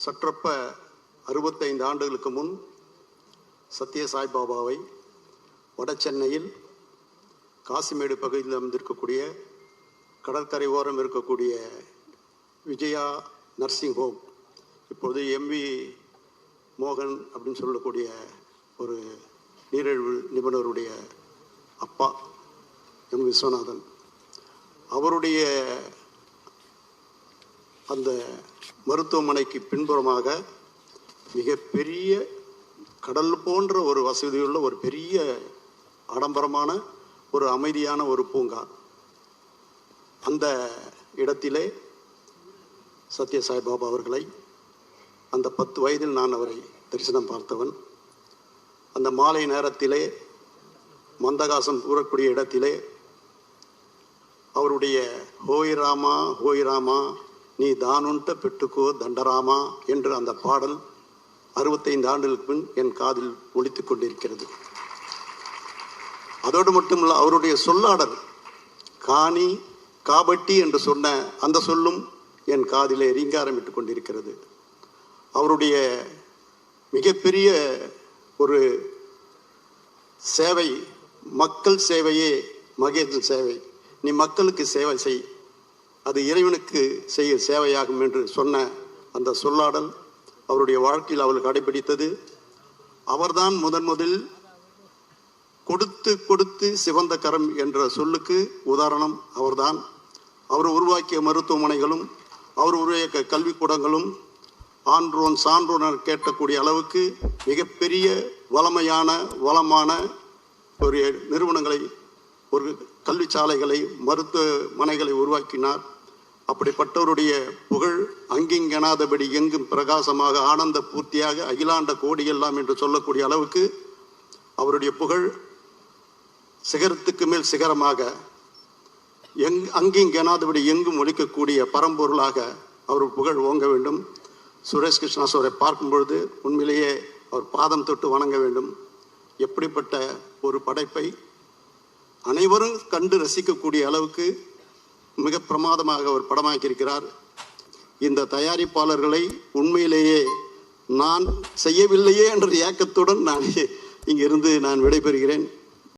சற்றப்ப அறுபத்தைந்து ஆண்டுகளுக்கு முன் சத்ய சாய்பாபாவை வட சென்னையில் காசிமேடு பகுதியில் அமைந்திருக்கக்கூடிய கடற்கரை ஓரம் இருக்கக்கூடிய விஜயா நர்சிங் ஹோம் இப்போது எம்வி மோகன் அப்படின்னு சொல்லக்கூடிய ஒரு நீரிழிவு நிபுணருடைய அப்பா எம் விஸ்வநாதன். அவருடைய அந்த மருத்துவமனைக்கு பின்புறமாக மிகப்பெரிய கடல் போன்ற ஒரு வசதியுள்ள ஒரு பெரிய ஆடம்பரமான ஒரு அமைதியான ஒரு பூங்கா. அந்த இடத்திலே சத்ய சாய்பாபா அவர்களை அந்த பத்து வயதில் நான் அவரை தரிசனம் பார்த்தவன். அந்த மாலை நேரத்திலே மந்தகாசம் கூறக்கூடிய இடத்திலே அவருடைய ஹோய் ராமா ஹோய் ராமா நீ தானுண்ட பெட்டுக்கோ தண்டராமா? என்று அந்த பாடல் அறுபத்தைந்து ஆண்டுகளுக்கு பின் என் காதில் ஒலித்துக் கொண்டிருக்கிறது. அதோடு மட்டுமல்ல அவருடைய சொல்லாடல் காணி காபட்டி என்று சொன்ன அந்த சொல்லும் என் காதிலே ரீங்காரமிட்டு கொண்டிருக்கிறது. அவருடைய மிகப்பெரிய ஒரு சேவை மக்கள் சேவையே மகேந்திரன் சேவை. நீ மக்களுக்கு சேவை செய். அது இறைவனுக்கு செய்ய சேவையாகும் என்று சொன்ன அந்த சொல்லாடல் அவருடைய வாழ்க்கையில் அவள் கடைபிடித்தது அவர்தான் முதன் முதல் கொடுத்து கொடுத்து சிவந்த கரம் என்ற சொல்லுக்கு உதாரணம் அவர்தான். அவர் உருவாக்கிய மருத்துவமனைகளும் அவர் உருவாக்கிய கல்விக்கூடங்களும் ஆன்றோன் சான்றோனர் கேட்டக்கூடிய கேட்கக்கூடிய அளவுக்கு மிகப்பெரிய வளமையான வளமான ஒரு நிறுவனங்களை ஒரு கல்விச்சாலைகளை மருத்துவமனைகளை உருவாக்கினார். அப்படிப்பட்டவருடைய புகழ் அங்கிங்கெனாதபடி எங்கும் பிரகாசமாக ஆனந்த பூர்த்தியாக அகிலாண்ட கோடி எல்லாம் என்று சொல்லக்கூடிய அளவுக்கு அவருடைய புகழ் சிகரத்துக்கு மேல் சிகரமாக எங் அங்கிங்கெனாதபடி எங்கும் ஒழிக்கக்கூடிய பரம்பொருளாக அவர் புகழ் ஓங்க வேண்டும். சுரேஷ் கிருஷ்ணாஸ் அவரை பார்க்கும் பொழுது உண்மையிலேயே அவர் பாதம் தொட்டு வணங்க வேண்டும். எப்படிப்பட்ட ஒரு படைப்பை அனைவரும் கண்டு ரசிக்கக்கூடிய அளவுக்கு மிக பிரமாதமாக அவர் படமாக்கியிருக்கிறார். இந்த தயாரிப்பாளர்களை உண்மையிலேயே நான் செய்யவில்லையே என்ற ஏக்கத்துடன் நான் இங்கிருந்து நான் விடைபெறுகிறேன்.